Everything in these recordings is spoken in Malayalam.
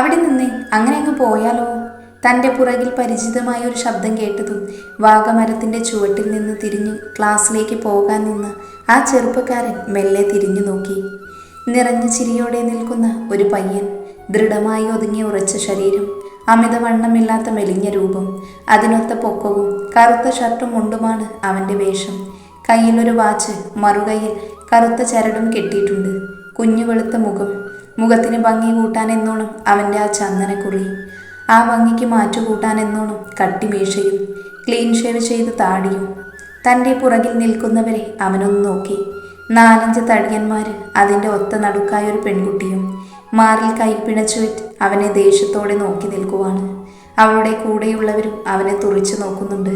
അവിടെ നിന്ന് അങ്ങനെ അങ്ങ് പോയാലോ? തന്റെ പുറകിൽ പരിചിതമായ ഒരു ശബ്ദം കേട്ടതും വാഗമരത്തിന്റെ ചുവട്ടിൽ നിന്ന് തിരിഞ്ഞ് ക്ലാസ്സിലേക്ക് പോകാൻ നിന്ന് ആ ചെറുപ്പക്കാരൻ മെല്ലെ തിരിഞ്ഞു നോക്കി. നിറഞ്ഞ ചിരിയോടെ നിൽക്കുന്ന ഒരു പയ്യൻ ദൃഢമായി ഒതുങ്ങിയ ഉറച്ച ശരീരം അമിതവണ്ണമില്ലാത്ത മെലിഞ്ഞ രൂപം അതിനൊത്ത പൊക്കവും കറുത്ത ഷർട്ടും മുണ്ടുമാണ് അവന്റെ വേഷം. കയ്യിലൊരു വാച്ച് മറുകയിൽ കറുത്ത ചരടും കെട്ടിയിട്ടുണ്ട്. കുഞ്ഞു വെളുത്ത മുഖം മുഖത്തിന് ഭംഗി കൂട്ടാൻ എന്നോണം അവന്റെ ആ ചന്ദനക്കുറി ആ ഭംഗിക്ക് മാറ്റുകൂട്ടാൻ എന്നോണം കട്ടിമീശയും ക്ലീൻ ഷേവ് ചെയ്ത് താടിയും. തന്റെ പുറകിൽ നിൽക്കുന്നവരെ അവനൊന്ന് നോക്കി. നാലഞ്ച് തടിയന്മാർ അതിന്റെ ഒത്ത നടുക്കായ ഒരു പെൺകുട്ടിയും മാറിൽ കൈ പിണച്ചു അവനെ ദേഷ്യത്തോടെ നോക്കി നിൽക്കുവാണ്. അവളുടെ കൂടെയുള്ളവരും അവനെ തുറിച്ചു നോക്കുന്നുണ്ട്.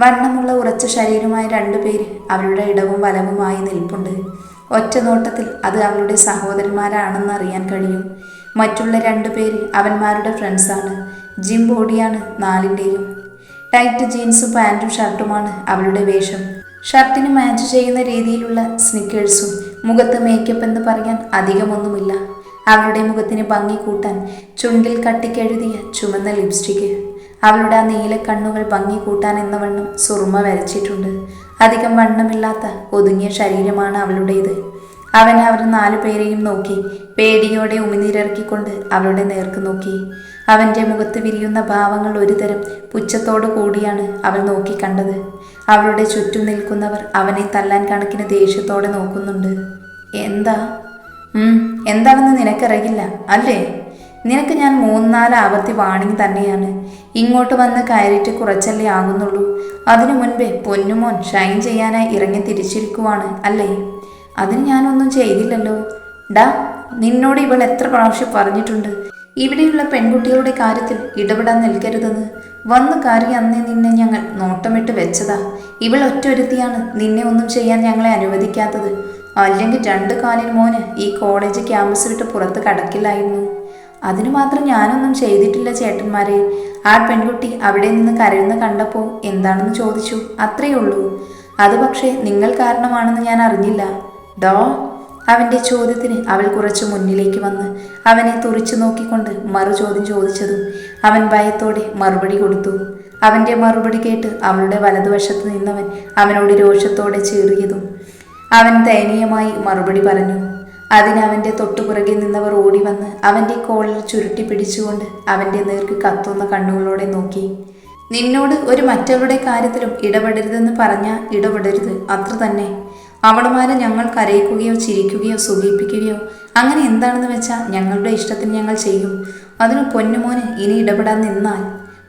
വണ്ണമുള്ള ഉറച്ച ശരീരമായ രണ്ടുപേര് അവരുടെ ഇടവും വലവുമായി നിൽപ്പുണ്ട്. ഒറ്റ നോട്ടത്തിൽ അത് അവളുടെ സഹോദരന്മാരാണെന്ന് അറിയാൻ കഴിയും. മറ്റുള്ള രണ്ടു പേര് അവന്മാരുടെ ഫ്രണ്ട്സാണ് ജിം ബോഡിയാണ് നാലിന്റെയും ടൈറ്റ് ജീൻസും പാന്റും ഷർട്ടുമാണ് അവളുടെ വേഷം. ഷർട്ടിന് മാച്ച് ചെയ്യുന്ന രീതിയിലുള്ള സ്നിക്കേഴ്സും മുഖത്ത് മേക്കപ്പ് എന്ന് പറയാൻ അധികമൊന്നുമില്ല. അവളുടെ മുഖത്തിന് ഭംഗി കൂട്ടാൻ ചുണ്ടിൽ കട്ടിക്കെഴുതിയ ചുമന്ന ലിപ്സ്റ്റിക്ക് അവളുടെ ആ നീല കണ്ണുകൾ ഭംഗി കൂട്ടാൻ എന്ന വണ്ണം സുറുമ വരച്ചിട്ടുണ്ട്. അധികം വണ്ണമില്ലാത്ത ഒതുങ്ങിയ ശരീരമാണ് അവളുടേത്. അവൻ അവർ നാലു പേരെയും നോക്കി പേടിയോടെ ഉമിനീരിറക്കിക്കൊണ്ട് അവളുടെ നേർക്ക് നോക്കി. അവന്റെ മുഖത്ത് വിരിയുന്ന ഭാവങ്ങൾ ഒരുതരം പുച്ഛത്തോടു കൂടിയാണ് അവൾ നോക്കി കണ്ടത്. അവളുടെ ചുറ്റും നിൽക്കുന്നവർ അവനെ തല്ലാൻ കണക്കിന് ദേഷ്യത്തോടെ നോക്കുന്നുണ്ട്. എന്താ? എന്താണെന്ന് നിനക്കറിയില്ല അല്ലേ? നിനക്ക് ഞാൻ മൂന്നാൽ ആവർത്തി വാണിങ് തന്നെയാണ്. ഇങ്ങോട്ട് വന്ന് കയറിയിട്ട് കുറച്ചല്ലേ ആകുന്നുള്ളൂ. അതിനു മുൻപേ പൊന്നുമോൻ ഷൈൻ ചെയ്യാനായി ഇറങ്ങി തിരിച്ചിരിക്കുവാണ് അല്ലേ? അതിന് ഞാനൊന്നും ചെയ്തില്ലല്ലോ. ഡാ നിന്നോട് ഇവൾ എത്ര പ്രാവശ്യം പറഞ്ഞിട്ടുണ്ട്. ഇവിടെയുള്ള പെൺകുട്ടികളുടെ കാര്യത്തിൽ ഇടപെടാൻ നിൽക്കരുതെന്ന്. വന്ന് കാറി അന്നേ നിന്നെ ഞങ്ങൾ നോട്ടമിട്ട് വെച്ചതാ. ഇവൾ ഒറ്റൊരുത്തിയാണ് നിന്നെ ഒന്നും ചെയ്യാൻ ഞങ്ങളെ അനുവദിക്കാത്തത്. അല്ലെങ്കിൽ രണ്ട് കാലിൽ മോന് ഈ കോളേജ് ക്യാമ്പസ് വിട്ട് പുറത്ത് കടക്കില്ലായിരുന്നു. അതിനു മാത്രം ഞാനൊന്നും ചെയ്തിട്ടില്ല ചേട്ടന്മാരെ. ആ പെൺകുട്ടി അവിടെ നിന്ന് കരയുന്ന കണ്ടപ്പോൾ എന്താണെന്ന് ചോദിച്ചു. അത്രയേ ഉള്ളൂ. അത് പക്ഷേ നിങ്ങൾ കാരണമാണെന്ന് ഞാൻ അറിഞ്ഞില്ല. ഡോ അവന്റെ ചോദ്യത്തിന് അവൾ കുറച്ച് മുന്നിലേക്ക് വന്ന് അവനെ തുറിച്ചു നോക്കിക്കൊണ്ട് മറു ചോദ്യം ചോദിച്ചതും അവൻ ഭയത്തോടെ മറുപടി കൊടുത്തു. അവന്റെ മറുപടി കേട്ട് അവളുടെ വലതുവശത്ത് നിന്നവൻ അവനോട് രോഷത്തോടെ ചീറിയതും അവൻ ദയനീയമായി മറുപടി പറഞ്ഞു. അതിന് അവന്റെ തൊട്ടുപുറകെ നിന്നവർ ഓടി വന്ന് അവന്റെ കോളിൽ ചുരുട്ടി പിടിച്ചുകൊണ്ട് അവന്റെ നേർക്ക് കത്തുന്ന കണ്ണുകളോടെ നോക്കി. നിന്നോട് ഒരു മറ്റവരുടെ കാര്യത്തിലും ഇടപെടരുതെന്ന് പറഞ്ഞാൽ ഇടപെടരുത് അത്ര തന്നെ. അവളുമാരെ ഞങ്ങൾ കരയിക്കുകയോ ചിരിക്കുകയോ സുഖിപ്പിക്കുകയോ അങ്ങനെ എന്താണെന്ന് വെച്ചാൽ ഞങ്ങളുടെ ഇഷ്ടത്തിന് ഞങ്ങൾ ചെയ്യും. അതിന് പൊന്നുമോന് ഇനി ഇടപെടാൻ നിന്നാൽ.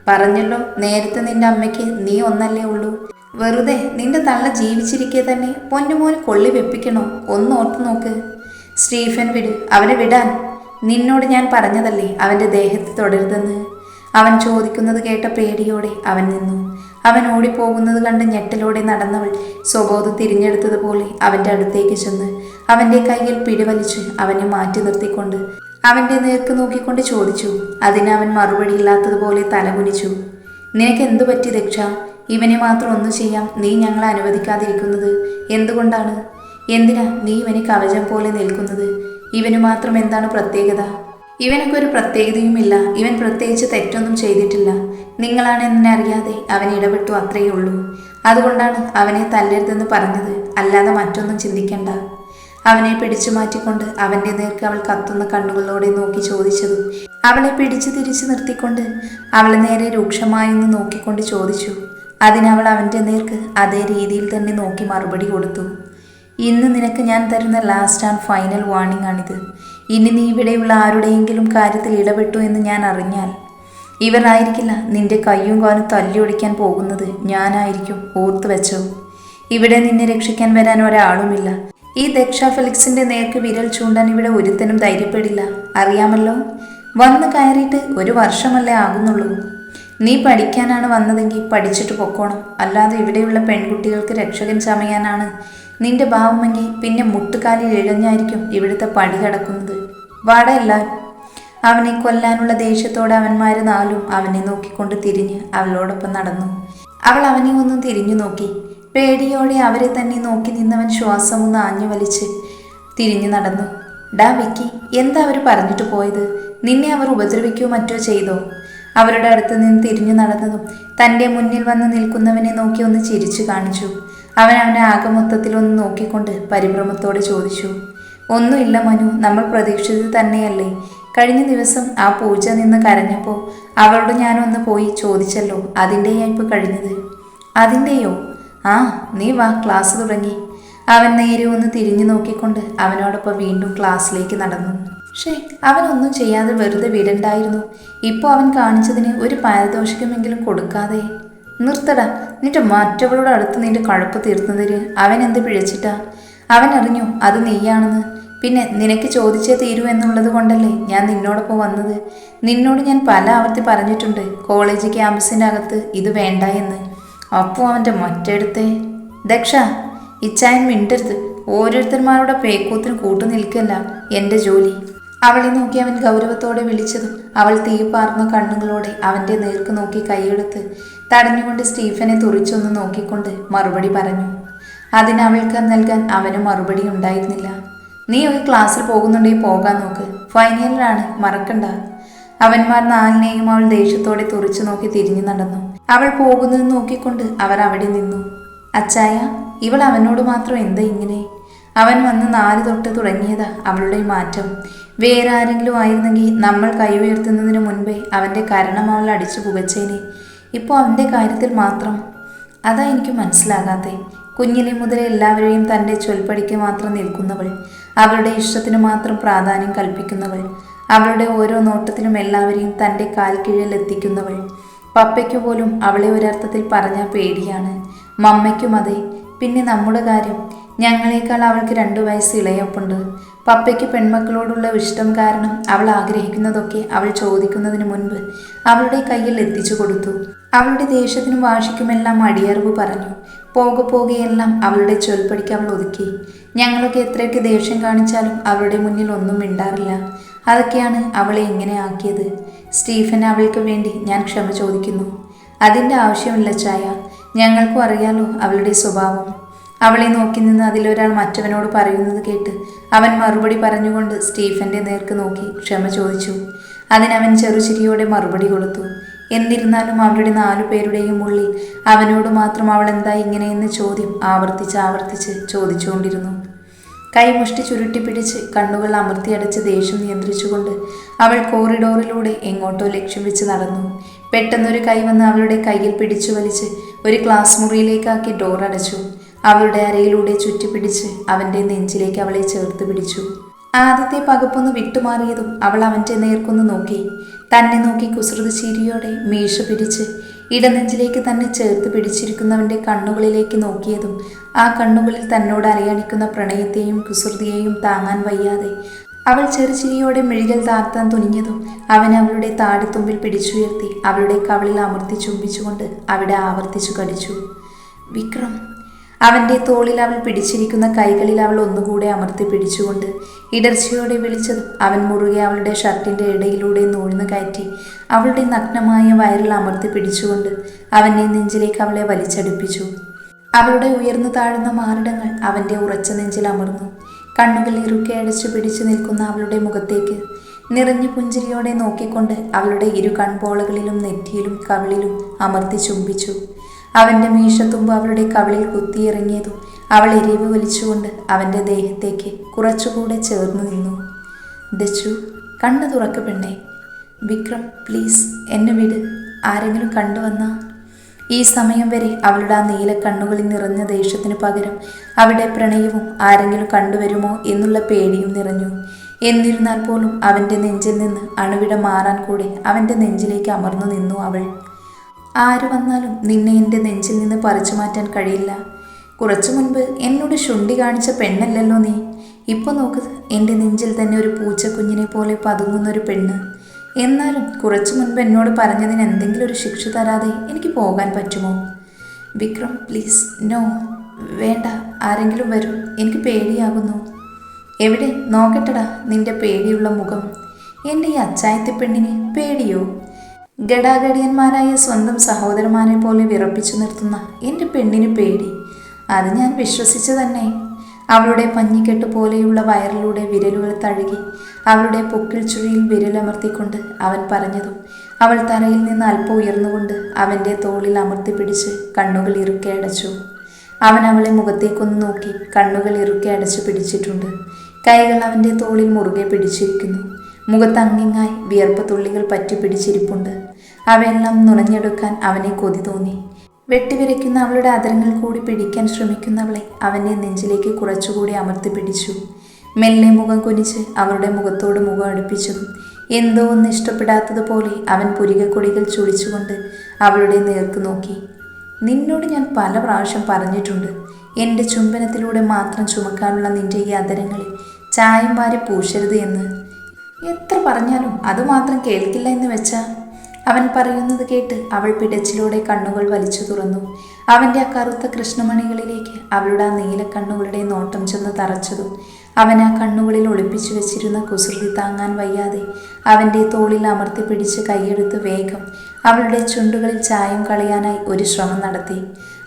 പറഞ്ഞല്ലോ നേരത്തെ നിന്റെ അമ്മയ്ക്ക് നീ ഒന്നല്ലേ ഉള്ളൂ. വെറുതെ നിന്റെ തള്ള ജീവിച്ചിരിക്കെ തന്നെ പൊന്നുമോന് കൊള്ളി വെപ്പിക്കണോ? ഒന്ന് ഓർത്തു നോക്ക്. സ്റ്റീഫൻ വിട് അവനെ വിടാൻ. നിന്നോട് ഞാൻ പറഞ്ഞതല്ലേ അവന്റെ ദേഹത്ത് തുടരുതെന്ന്? അവൻ ചോദിക്കുന്നത് കേട്ട പേടിയോടെ അവൻ നിന്നു. അവൻ ഓടിപ്പോകുന്നത് കണ്ട് ഞെട്ടലോടെ നടന്നവൾ സ്വബോധം തിരിഞ്ഞെടുത്തതുപോലെ അവന്റെ അടുത്തേക്ക് ചെന്ന് അവന്റെ കയ്യിൽ പിടിവലിച്ച് അവനെ മാറ്റി നിർത്തിക്കൊണ്ട് അവന്റെ നേർക്ക് നോക്കിക്കൊണ്ട് ചോദിച്ചു അതിന് അവൻ മറുപടിയില്ലാത്തതുപോലെ തലകുനിച്ചു. നിനക്ക് എന്തു പറ്റി ദക്ഷ ഇവനെ മാത്രം ഒന്നു ചെയ്യാം. നീ ഞങ്ങളെ അനുവദിക്കാതിരിക്കുന്നത് എന്തുകൊണ്ടാണ്? എന്തിനാ നീ ഇവന് കവചം പോലെ നിൽക്കുന്നത്? ഇവന് മാത്രം എന്താണ് പ്രത്യേകത? ഇവനൊക്കെ ഒരു പ്രത്യേകതയുമില്ല. ഇവൻ പ്രത്യേകിച്ച് തെറ്റൊന്നും ചെയ്തിട്ടില്ല. നിങ്ങളാണ് എന്നെ അറിയാതെ അവൻ ഇടപെട്ടു അത്രയേ ഉള്ളൂ. അതുകൊണ്ടാണ് അവനെ തല്ലരുതെന്ന് പറഞ്ഞത്. അല്ലാതെ മറ്റൊന്നും ചിന്തിക്കണ്ട. അവനെ പിടിച്ചു മാറ്റിക്കൊണ്ട് അവന്റെ നേർക്ക് അവൾ കത്തുന്ന കണ്ണുകളോടെ നോക്കി ചോദിച്ചതും അവളെ പിടിച്ചു തിരിച്ചു നിർത്തിക്കൊണ്ട് അവളെ നേരെ രൂക്ഷമായൊന്ന് നോക്കിക്കൊണ്ട് ചോദിച്ചു. അതിനവൾ അവന്റെ നേർക്ക് അതേ രീതിയിൽ തന്നെ നോക്കി മറുപടി കൊടുത്തു. ഇന്ന് നിനക്ക് ഞാൻ തരുന്ന ലാസ്റ്റ് ആൻഡ് ഫൈനൽ വാർണിംഗ് ആണിത്. ഇനി നീ ഇവിടെയുള്ള ആരുടെയെങ്കിലും കാര്യത്തിൽ ഇടപെട്ടു എന്ന് ഞാൻ അറിഞ്ഞാൽ ഇവരായിരിക്കില്ല നിന്റെ കയ്യും കാലും തല്ലി തല്ലിയൊടിക്കാൻ പോകുന്നത്. ഞാനായിരിക്കും ഓർത്തു വെച്ചോ ഇവിടെ നിന്നെ രക്ഷിക്കാൻ വരാൻ ഒരാളുമില്ല. ഈ ദക്ഷ ഫെലിക്സിന്റെ നേർക്ക് വിരൽ ചൂണ്ടാൻ ഇവിടെ ഒരുത്തനും ധൈര്യപ്പെടില്ല. അറിയാമല്ലോ? വന്ന് കയറിയിട്ട് ഒരു വർഷമല്ലേ ആകുന്നുള്ളൂ. നീ പഠിക്കാനാണ് വന്നതെങ്കിൽ പഠിച്ചിട്ട് പൊക്കോണം. അല്ലാതെ ഇവിടെയുള്ള പെൺകുട്ടികൾക്ക് രക്ഷകൻ ചമയാനാണ് നിന്റെ ഭാവമെങ്കിൽ പിന്നെ മുട്ടുകാലിൽ ഇഴഞ്ഞായിരിക്കും ഇവിടുത്തെ പടി കടക്കുന്നത് വാട അവനെ കൊല്ലാനുള്ള ദേഷ്യത്തോടെ അവന്മാര് നാലും അവനെ നോക്കിക്കൊണ്ട് തിരിഞ്ഞ് അവളോടൊപ്പം നടന്നു. അവൾ അവനെ ഒന്നും തിരിഞ്ഞു നോക്കി. പേടിയോടെ അവരെ തന്നെ നോക്കി നിന്നവൻ ശ്വാസം ഒന്ന് ആഞ്ഞു വലിച്ച് തിരിഞ്ഞു നടന്നു. ഡാ വിക്കി എന്താ അവർ പറഞ്ഞിട്ട് പോയത്? നിന്നെ അവർ ഉപദ്രവിക്കുകയോ മറ്റോ ചെയ്തോ? അവരുടെ അടുത്ത് നിന്ന് തിരിഞ്ഞു നടന്നതും തന്റെ മുന്നിൽ വന്ന് നിൽക്കുന്നവനെ നോക്കി ഒന്ന് ചിരിച്ചു കാണിച്ചു. അവൻ അവനെ ആകെ മൊത്തത്തിൽ ഒന്ന് നോക്കിക്കൊണ്ട് പരിഭ്രമത്തോടെ ചോദിച്ചു ഒന്നുമില്ല മനു നമ്മൾ പ്രതീക്ഷിച്ചത് തന്നെയല്ലേ. കഴിഞ്ഞ ദിവസം ആ പൂജ നിന്ന് കരഞ്ഞപ്പോൾ അവളോട് ഞാനൊന്ന് പോയി ചോദിച്ചല്ലോ അതിന്റെയാ ഇപ്പോൾ കഴിഞ്ഞത്. അതിന്റെയോ? ആ നീ വാ ക്ലാസ് തുടങ്ങി. അവൻ നേരെ ഒന്ന് തിരിഞ്ഞു നോക്കിക്കൊണ്ട് അവനോടൊപ്പം വീണ്ടും ക്ലാസ്സിലേക്ക് നടന്നു. പക്ഷേ അവനൊന്നും ചെയ്യാതെ വെറുതെ വിടണ്ടായിരുന്നു. ഇപ്പോൾ അവൻ കാണിച്ചതിന് ഒരു പാരിതോഷികമെങ്കിലും കൊടുക്കാതെ. നിർത്തടാ. നിന്റെ മറ്റവളുടെ അടുത്ത് നിന്റെ കഴപ്പ് തീർന്നതിന് അവൻ എന്ത് പിഴച്ചിട്ടാ? അവൻ അറിഞ്ഞു അത് നീയാണെന്ന്. പിന്നെ നിനക്ക് ചോദിച്ചേ തീരൂ എന്നുള്ളത് കൊണ്ടല്ലേ ഞാൻ നിന്നോടൊപ്പം വന്നത്? നിന്നോട് ഞാൻ പല ആവർത്തി പറഞ്ഞിട്ടുണ്ട് കോളേജ് ക്യാമ്പസിന്റെ അകത്ത് ഇത് വേണ്ട എന്ന്. അപ്പോൾ അവന്റെ മറ്റെടുത്തെ? ദക്ഷ ഇച്ചായൻ മിണ്ടരുത്. ഓരോരുത്തന്മാരുടെ പേക്കൂത്തിന് കൂട്ടു നിൽക്കല്ല എന്റെ ജോലി. അവളെ നോക്കി അവൻ ഗൗരവത്തോടെ വിളിച്ചതും അവൾ തീ പാർന്ന കണ്ണുകളോടെ അവന്റെ നേർക്ക് നോക്കി കൈയെടുത്ത് തടഞ്ഞുകൊണ്ട് സ്റ്റീഫനെ തുറിച്ചൊന്ന് നോക്കിക്കൊണ്ട് മറുപടി പറഞ്ഞു. അതിനവൾക്ക് നൽകാൻ അവന് മറുപടി ഉണ്ടായിരുന്നില്ല. നീ ഒരു ക്ലാസ്സിൽ പോകുന്നുണ്ടെങ്കിൽ പോകാൻ നോക്ക്. ഫൈനലിലാണ് മറക്കണ്ട. അവന്മാർ നാലിനെയും അവൾ ദേഷ്യത്തോടെ തുറിച്ചു നോക്കി തിരിഞ്ഞു നടന്നു. അവൾ പോകുന്നത് നോക്കിക്കൊണ്ട് അവർ അവിടെ നിന്നു. അച്ചായ ഇവൾ അവനോട് മാത്രം എന്താ ഇങ്ങനെ? അവൻ വന്ന് നാല് തൊട്ട് തുടങ്ങിയതാ അവളുടെ മാറ്റം. വേറെ ആരെങ്കിലും ആയിരുന്നെങ്കിൽ നമ്മൾ കൈ ഉയർത്തുന്നതിന് മുൻപേ അവന്റെ കരണം അവൾ അടിച്ചു പുകച്ചേനെ. ഇപ്പോൾ അവന്റെ കാര്യത്തിൽ മാത്രം. അതാ എനിക്ക് മനസ്സിലാകാതെ കുഞ്ഞിലെ മുതൽ എല്ലാവരെയും തന്റെ ചൊൽപ്പടിക്ക് മാത്രം നിൽക്കുന്നവൾ. അവളുടെ ഇഷ്ടത്തിന് മാത്രം പ്രാധാന്യം കൽപ്പിക്കുന്നവൾ. അവളുടെ ഓരോ നോട്ടത്തിലും എല്ലാവരെയും തന്റെ കാൽ കീഴിൽ എത്തിക്കുന്നവൾ. പപ്പയ്ക്ക് പോലും അവളെ ഒരർത്ഥത്തിൽ പറഞ്ഞ പേടിയാണ്. മമ്മയ്ക്കും അതെ. പിന്നെ നമ്മുടെ കാര്യം. ഞങ്ങളെക്കാൾ അവൾക്ക് രണ്ടു വയസ്സ് ഇളയപ്പുണ്ട്. പപ്പയ്ക്ക് പെൺമക്കളോടുള്ള ഇഷ്ടം കാരണം അവൾ ആഗ്രഹിക്കുന്നതൊക്കെ അവൾ ചോദിക്കുന്നതിന് മുൻപ് അവളുടെ കയ്യിൽ എത്തിച്ചു കൊടുത്തു. അവളുടെ ദേഷ്യത്തിനും വാശിക്കുമെല്ലാം അടിയറിവ് പറഞ്ഞു. പോകെ പോകെയെല്ലാം അവളുടെ ചൊൽപ്പടിക്ക് അവൾ ഒതുക്കി. ഞങ്ങളൊക്കെ എത്രയൊക്കെ ദേഷ്യം കാണിച്ചാലും അവളുടെ മുന്നിൽ ഒന്നും മിണ്ടാറില്ല. അതൊക്കെയാണ് അവളെ ഇങ്ങനെ ആക്കിയത്. സ്റ്റീഫൻ അവൾക്ക് വേണ്ടി ഞാൻ ക്ഷമ ചോദിക്കുന്നു. അതിന്റെ ആവശ്യമില്ല ചായ. ഞങ്ങൾക്കും അറിയാലോ അവളുടെ സ്വഭാവം. അവളെ നോക്കി നിന്ന് അതിലൊരാൾ മറ്റവനോട് പറയുന്നത് കേട്ട് അവൻ മറുപടി പറഞ്ഞുകൊണ്ട് സ്റ്റീഫന്റെ നേർക്ക് നോക്കി ക്ഷമ ചോദിച്ചു. അതിനവൻ ചെറുചിരിയോടെ മറുപടി കൊടുത്തു. എന്നിരുന്നാലും അവരുടെ നാലു പേരുടെയും ഉള്ളിൽ അവനോട് മാത്രം അവൾ എന്താ ഇങ്ങനെയെന്ന് ചോദ്യം ആവർത്തിച്ച് ആവർത്തിച്ച് ചോദിച്ചുകൊണ്ടിരുന്നു. കൈമുഷ്ടി ചുരുട്ടിപ്പിടിച്ച് കണ്ണുകൾ അമർത്തിയടച്ച് ദേഷ്യം നിയന്ത്രിച്ചുകൊണ്ട് അവൾ കോറിഡോറിലൂടെ എങ്ങോട്ടോ ലക്ഷ്യം വെച്ച് നടന്നു. പെട്ടെന്നൊരു കൈ വന്ന് അവളുടെ കയ്യിൽ പിടിച്ചു വലിച്ച് ഒരു ക്ലാസ് മുറിയിലേക്കാക്കി ഡോർ അടച്ചു. അവളുടെ അരയിലൂടെ ചുറ്റിപ്പിടിച്ച് അവന്റെ നെഞ്ചിലേക്ക് അവളെ ചേർത്ത് പിടിച്ചു. ആദ്യത്തെ പകപ്പൊന്ന് വിട്ടുമാറിയതും അവൾ അവന്റെ നേർക്കൊന്ന് നോക്കി. തന്നെ നോക്കി കുസൃത ചിരിയോടെ മീശ പിടിച്ച് ഇടനെഞ്ചിലേക്ക് തന്നെ ചേർത്ത് പിടിച്ചിരിക്കുന്നവന്റെ കണ്ണുകളിലേക്ക് നോക്കിയതും ആ കണ്ണുകളിൽ തന്നോട് അറിയാണിക്കുന്ന പ്രണയത്തെയും കുസൃതിയെയും താങ്ങാൻ വയ്യാതെ അവൾ ചെറുചിരിയോടെ മിഴികൾ താർത്താൻ തുനിഞ്ഞതും അവൻ അവളുടെ താടിത്തുമ്പിൽ പിടിച്ചുയർത്തി അവളുടെ കവളിൽ അമർത്തി ചുംബിച്ചുകൊണ്ട് അവിടെ ആവർത്തിച്ചു കടിച്ചു. വിക്രം അവന്റെ തോളിൽ അവൾ പിടിച്ചിരിക്കുന്ന കൈകളിൽ അവൾ ഒന്നുകൂടെ അമർത്തി പിടിച്ചുകൊണ്ട് ഇടർച്ചയോടെ വിളിച്ചത് അവൻ മുറുകെ അവളുടെ ഷർട്ടിന്റെ ഇടയിലൂടെ നൂഴ്ന്നു കയറ്റി അവളുടെ നഗ്നമായ വയറിൽ അമർത്തി പിടിച്ചുകൊണ്ട് അവന്റെ നെഞ്ചിലേക്ക് അവളെ വലിച്ചടുപ്പിച്ചു. അവളുടെ ഉയർന്നു താഴ്ന്ന മാറിടങ്ങൾ അവന്റെ ഉറച്ച നെഞ്ചിൽ അമർന്നു. കണ്ണുകൾ ഇറുക്കെ അടച്ചു പിടിച്ചു നിൽക്കുന്ന അവളുടെ മുഖത്തേക്ക് നിറഞ്ഞ പുഞ്ചിരിയോടെ നോക്കിക്കൊണ്ട് അവളുടെ ഇരു കൺപോളകളിലും നെറ്റിയിലും കവിളിലും അമർത്തി ചുംബിച്ചു. അവന്റെ മീശത്തുമ്പ് അവളുടെ കവിളിൽ കുത്തിയിറങ്ങിയതും അവൾ എരിവ് വലിച്ചുകൊണ്ട് അവന്റെ ദേഹത്തേക്ക് കുറച്ചുകൂടെ ചേർന്ന് നിന്നു. ദച്ചു കണ്ണു തുറക്ക് പെണ്ണേ. വിക്രം പ്ലീസ് എന്നെ വിട്. ആരെങ്കിലും കണ്ടുവന്ന ഈ സമയം വരെ അവളുടെ ആ നീല കണ്ണുകളിൽ നിറഞ്ഞ ദേഷ്യത്തിന് പകരം അവിടെ പ്രണയവും ആരെങ്കിലും കണ്ടുവരുമോ എന്നുള്ള പേടിയും നിറഞ്ഞു. എന്നിരുന്നാൽ പോലും അവന്റെ നെഞ്ചിൽ നിന്ന് അണുവിട മാറാൻ കൂടെ അവന്റെ നെഞ്ചിലേക്ക് അമർന്നു നിന്നു അവൾ. ആര് വന്നാലും നിന്നെ എന്റെ നെഞ്ചിൽ നിന്ന് പറിച്ചു മാറ്റാൻ കഴിയില്ല. കുറച്ചു മുൻപ് എന്നോട് ശുണ്ടി കാണിച്ച പെണ്ണല്ലല്ലോ നീ. ഇപ്പോൾ നോക്ക് എന്റെ നെഞ്ചിൽ തന്നെ ഒരു പൂച്ചക്കുഞ്ഞിനെ പോലെ പതുങ്ങുന്നൊരു പെണ്ണ്. എന്നാലും കുറച്ചു മുൻപ് എന്നോട് പറഞ്ഞതിന് എന്തെങ്കിലും ഒരു ശിക്ഷ തരാതെ എനിക്ക് പോകാൻ പറ്റുമോ? വിക്രം പ്ലീസ് നോ വേണ്ട ആരെങ്കിലും വരും എനിക്ക് പേടിയാകുന്നു. എവിടെ? നോക്കട്ടടാ നിന്റെ പേടിയുള്ള മുഖം. എന്റെ ഈ അച്ചായത്തെ പെണ്ണിന് പേടിയോ? ഗടാഗടിയന്മാരായ സ്വന്തം സഹോദരന്മാരെ പോലെ വിറപ്പിച്ചു നിർത്തുന്ന എന്റെ പെണ്ണിന് പേടി. അത് ഞാൻ വിശ്വസിച്ചു തന്നെ. അവളുടെ പഞ്ഞിക്കെട്ട് പോലെയുള്ള വയറിലൂടെ വിരലുകൾ തഴുകി അവളുടെ പൊക്കിൾ ചുഴിയിൽ വിരലമർത്തിക്കൊണ്ട് അവൻ പറഞ്ഞതും. അവൾ തറയിൽ നിന്ന് അല്പം ഉയർന്നുകൊണ്ട് അവന്റെ തോളിൽ അമർത്തി പിടിച്ച് കണ്ണുകൾ ഇറുക്കെ അടച്ചു. അവൻ അവളെ മുഖത്തേക്കൊന്ന് നോക്കി കണ്ണുകൾ ഇറുക്കെ അടച്ചു പിടിച്ചിട്ടുണ്ട്. കൈകൾ അവന്റെ തോളിൽ മുറുകെ പിടിച്ചിരിക്കുന്നു. മുഖത്ത് അങ്ങിങ്ങായി വിയർപ്പ് തുള്ളികൾ പറ്റി പിടിച്ചിരിപ്പുണ്ട്. അവയെല്ലാം നുണഞ്ഞെടുക്കാൻ അവനെ കൊതി തോന്നി. വെട്ടിവിരയ്ക്കുന്ന അവളുടെ അതരങ്ങൾ കൂടി പിടിക്കാൻ ശ്രമിക്കുന്നവളെ അവന്റെ നെഞ്ചിലേക്ക് കുറച്ചുകൂടി അമർത്തി പിടിച്ചു. മെല്ലെ മുഖം കുനിച്ച് അവളുടെ മുഖത്തോട് മുഖം അടുപ്പിച്ചു എന്തോ ഒന്ന് ഇഷ്ടപ്പെടാത്തതുപോലെ അവൻ പുരികക്കൊടികൾ ചുളിച്ചുകൊണ്ട് അവളുടെ നേർക്ക് നോക്കി. നിന്നോട് ഞാൻ പല പ്രാവശ്യം പറഞ്ഞിട്ടുണ്ട്. എന്റെ ചുംബനത്തിലൂടെ മാത്രം ചുമക്കാനുള്ള നിന്റെ ഈ അതരങ്ങളിൽ ചായം വാരി പൂശരുത് എന്ന്. എത്ര പറഞ്ഞാലും അതുമാത്രം കേൾക്കില്ല എന്ന് വെച്ചാൽ അവൻ പറയുന്നത് കേട്ട് അവൾ പിടച്ചിലൂടെ കണ്ണുകൾ വലിച്ചു തുറന്നു. അവന്റെ ആ കറുത്ത കൃഷ്ണമണികളിലേക്ക് അവളുടെ ആ നീല കണ്ണുകളുടെ നോട്ടം ചെന്ന് തറച്ചതും അവൻ ആ കണ്ണുകളിൽ ഒളിപ്പിച്ചു വെച്ചിരുന്ന കുസൃതി താങ്ങാൻ വയ്യാതെ അവന്റെ തോളിൽ അമർത്തി പിടിച്ച് കൈയെടുത്ത് വേഗം അവളുടെ ചുണ്ടുകളിൽ ചായം കളയാനായി ഒരു ശ്രമം നടത്തി.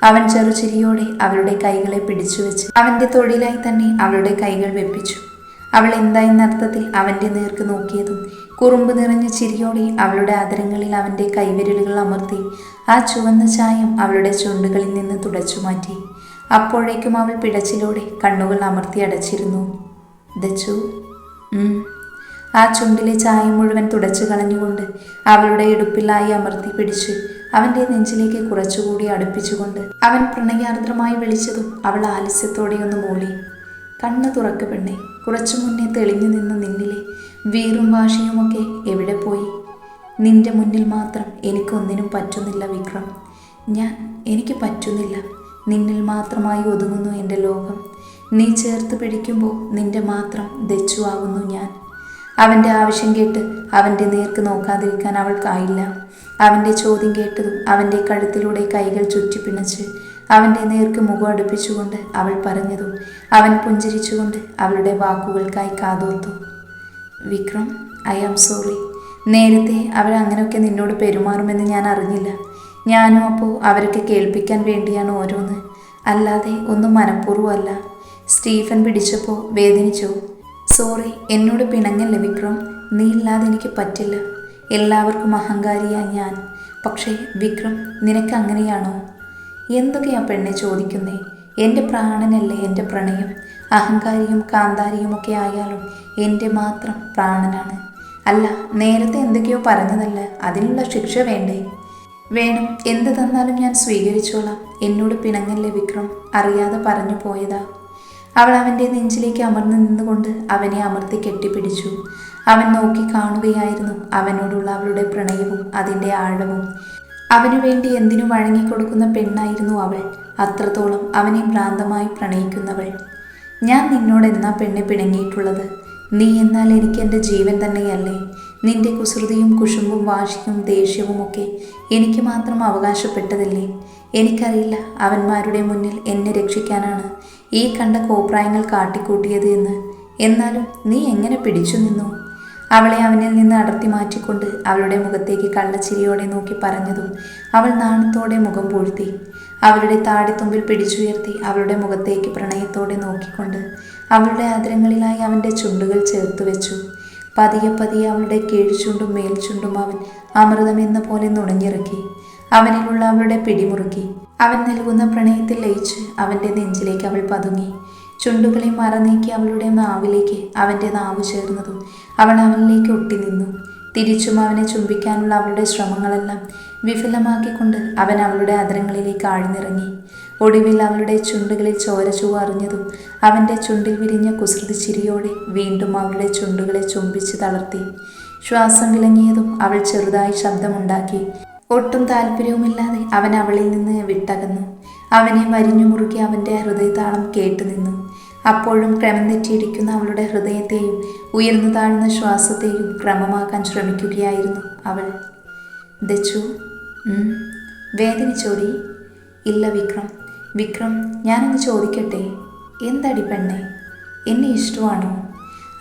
അവൻ ചെറുചിരിയോടെ അവളുടെ കൈകളെ പിടിച്ചു വെച്ച് അവന്റെ തൊഴിലായി തന്നെ അവളുടെ കൈകൾ വെപ്പിച്ചു. അവൾ എന്തായെന്ന അർത്ഥത്തിൽ അവന്റെ നേർക്ക് നോക്കിയതും കുറുമ്പ് നിറഞ്ഞ ചിരിയോടെ അവളുടെ ആദരങ്ങളിൽ അവന്റെ കൈവിരലുകൾ അമർത്തി ആ ചുവന്ന ചായം അവളുടെ ചുണ്ടുകളിൽ നിന്ന് തുടച്ചു മാറ്റി. അപ്പോഴേക്കും അവൾ പിടച്ചിലൂടെ കണ്ണുകൾ അമർത്തി അടച്ചിരുന്നു. ദച്ചു ആ ചുണ്ടിലെ ചായം മുഴുവൻ തുടച്ചു കളഞ്ഞുകൊണ്ട് അവളുടെ ഇടുപ്പിലായി അമർത്തി പിടിച്ച് അവന്റെ നെഞ്ചിലേക്ക് കുറച്ചുകൂടി അടുപ്പിച്ചുകൊണ്ട് അവൻ പ്രണയാർദ്രമായി വിളിച്ചതും അവൾ ആലസ്യത്തോടെയൊന്ന് മൂളി. കണ്ണ് തുറക്ക് പെണ്ണെ. കുറച്ചു മുന്നേ തെളിഞ്ഞു നിന്ന നിന്നിലെ വീറും വാശിയുമൊക്കെ എവിടെ പോയി? നിന്റെ മുന്നിൽ മാത്രം എനിക്കൊന്നിനും പറ്റുന്നില്ല വിക്രം. ഞാൻ എനിക്ക് പറ്റുന്നില്ല. നിന്നിൽ മാത്രമായി ഒതുങ്ങുന്നു എന്റെ ലോകം. നീ ചേർത്ത് പിടിക്കുമ്പോൾ നിന്റെ മാത്രം ദച്ചുവാകുന്നു ഞാൻ. അവന്റെ ആവശ്യം കേട്ട് അവന്റെ നേർക്ക് നോക്കാതിരിക്കാൻ അവൾക്കായില്ല അവന്റെ ചോദ്യം കേട്ടതും അവന്റെ കഴുത്തിലൂടെ കൈകൾ ചുറ്റിപ്പിണച്ച് അവന്റെ നേർക്ക് മുഖം അടുപ്പിച്ചുകൊണ്ട് അവൾ പറഞ്ഞതും അവൻ പുഞ്ചിരിച്ചുകൊണ്ട് അവളുടെ വാക്കുകൾക്കായി കാതോർത്തു. Vikram I am sorry. നേരത്തെ അവർ അങ്ങനെയൊക്കെ നിന്നോട് പെരുമാറുമെന്ന് ഞാൻ അറിഞ്ഞില്ല. ഞാനും അപ്പോൾ അവരൊക്കെ കേൾപ്പിക്കാൻ വേണ്ടിയാണ് ഓരോന്ന്. അല്ലാതെ ഒന്നും മനഃപൂർവമല്ല സ്റ്റീഫൻ പിടിച്ചപ്പോൾ വേദനിച്ചോ. സോറി എന്നോട് പിണങ്ങല്ല വിക്രം? നീ ഇല്ലാതെ എനിക്ക് പറ്റില്ല. എല്ലാവർക്കും അഹങ്കാരിയാ ഞാൻ. പക്ഷേ വിക്രം നിനക്ക് അങ്ങനെയാണോ? എന്തൊക്കെയാ പെണ്ണെ ചോദിക്കുന്നേ? എന്റെ പ്രാണനല്ലേ എന്റെ പ്രണയം. അഹങ്കാരിയും കാന്താരിയുമൊക്കെ ആയാലും എന്റെ മാത്രം പ്രാണനാണ്. അല്ല നേരത്തെ എന്തൊക്കെയോ പറഞ്ഞതല്ല? അതിനുള്ള ശിക്ഷ വേണ്ടേ? വേണം. എന്ത് തന്നാലും ഞാൻ സ്വീകരിച്ചോളാം. എന്നോട് പിണങ്ങല്ലേ വിക്രം? അറിയാതെ പറഞ്ഞു പോയതാ. അവൾ അവന്റെ നെഞ്ചിലേക്ക് അമർന്നു നിന്നുകൊണ്ട് അവനെ അമർത്തി കെട്ടിപ്പിടിച്ചു. അവൻ നോക്കി കാണുകയായിരുന്നു അവനോടുള്ള അവളുടെ പ്രണയവും അതിന്റെ ആഴവും. അവനു വേണ്ടി എന്തിനു വഴങ്ങിക്കൊടുക്കുന്ന പെണ്ണായിരുന്നു അവൾ അത്രത്തോളം അവനെ ഭ്രാന്തമായി പ്രണയിക്കുന്നവൾ ഞാൻ നിന്നോട് എന്നാ പെണ്ണെ പിണങ്ങിയിട്ടുള്ളത്? നീ എന്നാൽ എനിക്ക് എന്റെ ജീവൻ തന്നെയല്ലേ? നിന്റെ കുസൃതിയും കുശുമ്പും വാശിയും ദേഷ്യവും ഒക്കെ എനിക്ക് മാത്രം അവകാശപ്പെട്ടതല്ലേ? എനിക്കറിയില്ല അവന്മാരുടെ മുന്നിൽ എന്നെ രക്ഷിക്കാനാണ് ഈ കണ്ട കോപ്രായങ്ങൾ കാട്ടിക്കൂട്ടിയത് എന്ന്. എന്നാലും നീ എങ്ങനെ പിടിച്ചു നിന്നു അവളെ അവനിൽ നിന്ന് അടർത്തി മാറ്റിക്കൊണ്ട് അവളുടെ മുഖത്തേക്ക് കള്ളച്ചിരിയോടെ നോക്കി പറഞ്ഞതും അവൾ നാണത്തോടെ മുഖം പൂഴ്ത്തി. അവളുടെ താടിത്തുമ്പിൽ പിടിച്ചുയർത്തി അവളുടെ മുഖത്തേക്ക് പ്രണയത്തോടെ നോക്കിക്കൊണ്ട് അവളുടെ ആദരങ്ങളിലായി അവന്റെ ചുണ്ടുകൾ ചേർത്ത് വെച്ചു. പതിയെ പതിയെ അവളുടെ കീഴ്ചുണ്ടും മേൽചുണ്ടും അവൻ അമൃതം എന്ന പോലെ നുണഞ്ഞിറക്കി. അവനിലുള്ള അവളുടെ പിടിമുറുക്കി. അവൻ നൽകുന്ന പ്രണയത്തിൽ ലയിച്ച് അവന്റെ നെഞ്ചിലേക്ക് അവൾ പതുങ്ങി. ചുണ്ടുകളെ മറനീക്കി അവളുടെ നാവിലേക്ക് അവന്റെ നാവ് ചേർന്നതും അവൾ അവനിലേക്ക് ഒട്ടി നിന്നു തിരിച്ചും അവനെ ചുംബിക്കാനുള്ള അവളുടെ ശ്രമങ്ങളെല്ലാം വിഫലമാക്കിക്കൊണ്ട് അവൻ അവളുടെ അതിരങ്ങളിലേക്ക് ആഴ്ന്നിറങ്ങി. ഒടുവിൽ അവളുടെ ചുണ്ടുകളിൽ ചോര ചുവറിഞ്ഞതും അവന്റെ ചുണ്ടിൽ വിരിഞ്ഞ കുസൃതി ചിരിയോടെ വീണ്ടും അവളുടെ ചുണ്ടുകളെ ചുംബിച്ച് തളർത്തി. ശ്വാസം വിളങ്ങിയതും അവൾ ചെറുതായി ശബ്ദമുണ്ടാക്കി. ഒട്ടും താല്പര്യവുമില്ലാതെ അവൻ അവളിൽ നിന്ന് വിട്ടകന്നു. അവനെ വരിഞ്ഞു മുറുക്കി അവന്റെ ഹൃദയതാളം കേട്ടുനിന്നു. അപ്പോഴും ക്രമം തെറ്റിയിരിക്കുന്ന അവളുടെ ഹൃദയത്തെയും ഉയർന്നു താഴ്ന്ന ശ്വാസത്തെയും ക്രമമാക്കാൻ ശ്രമിക്കുകയായിരുന്നു അവൾ. ദച്ചു വേദന വേദനിച്ചോടി. ഇല്ല വിക്രം. വിക്രം ഞാനൊന്ന് ചോദിക്കട്ടെ? എന്തടി പെണ്ണെ? എന്നെ ഇഷ്ടമാണോ?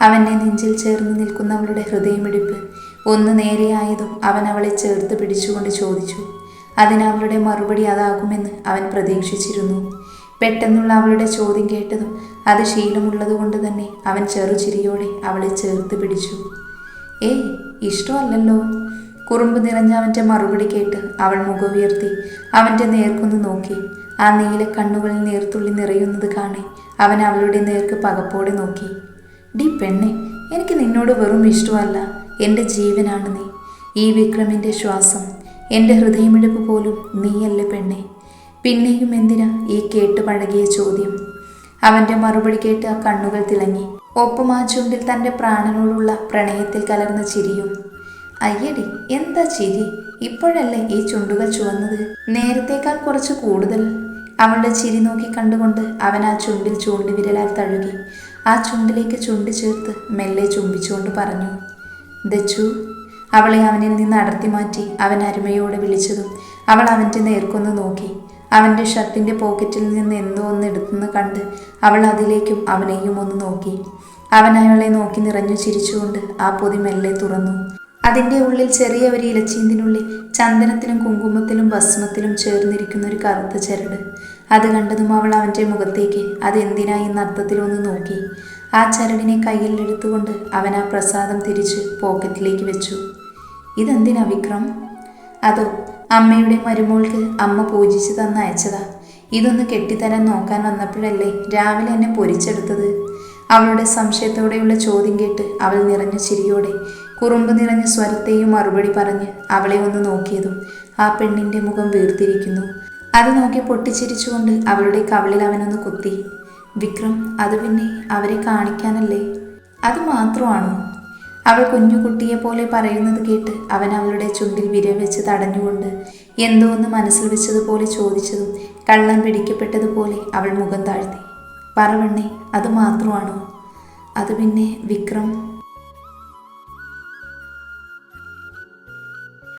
അവന്റെ നെഞ്ചിൽ ചേർന്ന് നിൽക്കുന്ന അവളുടെ ഹൃദയമിടിപ്പ്. ഒന്ന് നേരെയായതും അവൻ അവളെ ചേർത്ത് പിടിച്ചുകൊണ്ട് ചോദിച്ചു. അതിന് അവളുടെ മറുപടി അതാകുമെന്ന് അവൻ പ്രതീക്ഷിച്ചിരുന്നു. പെട്ടെന്നുള്ള അവളുടെ ചോദ്യം കേട്ടതും അത് ശീലമുള്ളതുകൊണ്ട് തന്നെ അവൻ ചെറുചിരിയോടെ അവളെ ചേർത്ത് പിടിച്ചു. ഏയ് ഇഷ്ടമല്ലല്ലോ. കുറുമ്പ് നിറഞ്ഞ അവന്റെ മറുപടി കേട്ട് അവൾ മുഖമുയർത്തി അവന്റെ നേർക്കൊന്ന് നോക്കി. ആ നീല കണ്ണുകളിൽ നേർത്തുള്ളി നിറയുന്നത് കാണെ അവൻ അവളുടെ നേർക്ക് പകപ്പോടെ നോക്കി. ഡി പെണ്ണെ എനിക്ക് നിന്നോട് വെറും ഇഷ്ടമല്ല. എന്റെ ജീവനാണ് നീ. ഈ വിക്രമിന്റെ ശ്വാസം എന്റെ ഹൃദയമിടിപ്പ് പോലും നീയല്ലേ പെണ്ണെ. പിന്നെയും എന്തിനാ ഈ കേട്ട് പഴകിയ ചോദ്യം? അവന്റെ മറുപടി കേട്ട് ആ കണ്ണുകൾ തിളങ്ങി. ഒപ്പം ആ ചുണ്ടിൽ തന്റെ പ്രാണനോടുള്ള പ്രണയത്തിൽ കലർന്ന ചിരിയും. അയ്യടി എന്താ ചിരി? ഇപ്പോഴല്ലേ ഈ ചുണ്ടുകൾ ചുവന്നത്? നേരത്തേക്കാൾ കുറച്ച് കൂടുതൽ. അവളുടെ ചിരി നോക്കി കണ്ടുകൊണ്ട് അവൻ ആ ചുണ്ടിൽ ചൂണ്ടുവിരലാൽ തഴുകി. ആ ചുണ്ടിലേക്ക് ചുണ്ട് ചേർത്ത് മെല്ലെ ചുംബിച്ചുകൊണ്ട് പറഞ്ഞു ദച്ചു അവളെ അവനിൽ നിന്ന് അടർത്തി മാറ്റി അവൻ അരുമയോട് വിളിച്ചതും അവൾ അവന്റെ നേർക്കൊന്ന് നോക്കി. അവന്റെ ഷർട്ടിന്റെ പോക്കറ്റിൽ നിന്ന് എന്തോ ഒന്ന് എടുത്തെന്ന് കണ്ട് അവൾ അതിലേക്കും അവനെയും ഒന്ന് നോക്കി. അവൻ അയാളെ നോക്കി നിറഞ്ഞു ചിരിച്ചുകൊണ്ട് ആ പൊതി മെല്ലെ തുറന്നു. അതിന്റെ ഉള്ളിൽ ചെറിയ ഒരു ഇലച്ചീന്തിനുള്ളിൽ ചന്ദനത്തിലും കുങ്കുമത്തിലും ഭസ്മത്തിലും ചേർന്നിരിക്കുന്ന ഒരു കറുത്ത ചരട്. അത് കണ്ടതും അവൾ അവന്റെ മുഖത്തേക്ക് അതെന്തിനായി എന്ന അർത്ഥത്തിലൊന്ന് നോക്കി. ആ ചരടിനെ കയ്യിലെടുത്തുകൊണ്ട് അവൻ ആ പ്രസാദം തിരിച്ച് പോക്കറ്റിലേക്ക് വെച്ചു. ഇതെന്തിനാ വിക്രം? അതോ അമ്മയുടെ മരുമോൾക്ക് അമ്മ പൂജിച്ച് തന്ന അയച്ചതാ? ഇതൊന്ന് കെട്ടിത്തരാൻ നോക്കാൻ വന്നപ്പോഴല്ലേ രാവിലെ എന്നെ പൊരിച്ചെടുത്തത്? അവളുടെ സംശയത്തോടെയുള്ള ചോദ്യം കേട്ട് അവൾ നിറഞ്ഞ ചിരിയോടെ കുറുമ്പ് നിറഞ്ഞ സ്വരത്തെയും മറുപടി പറഞ്ഞ് അവളെ ഒന്ന് നോക്കിയതും ആ പെണ്ണിന്റെ മുഖം വീർത്തിരിക്കുന്നു. അത് നോക്കി പൊട്ടിച്ചിരിച്ചുകൊണ്ട് അവളുടെ കവിളിൽ അവനൊന്ന് കുത്തി. വിക്രം അത് പിന്നെ അവരെ കാണിക്കാനല്ലേ? അത് മാത്രമാണോ? അവൾ കുഞ്ഞുകുട്ടിയെ പോലെ പറയുന്നത് കേട്ട് അവൻ അവളുടെ ചുണ്ടിൽ വിരൽ വെച്ച് തടഞ്ഞുകൊണ്ട് എന്തോ ഒന്ന് മനസ്സിൽ വെച്ചതുപോലെ ചോദിച്ചതും കള്ളം പിടിക്കപ്പെട്ടതുപോലെ അവൾ മുഖം താഴ്ത്തി. പറവണ്ണേ അത് മാത്രമാണോ? അത് പിന്നെ വിക്രം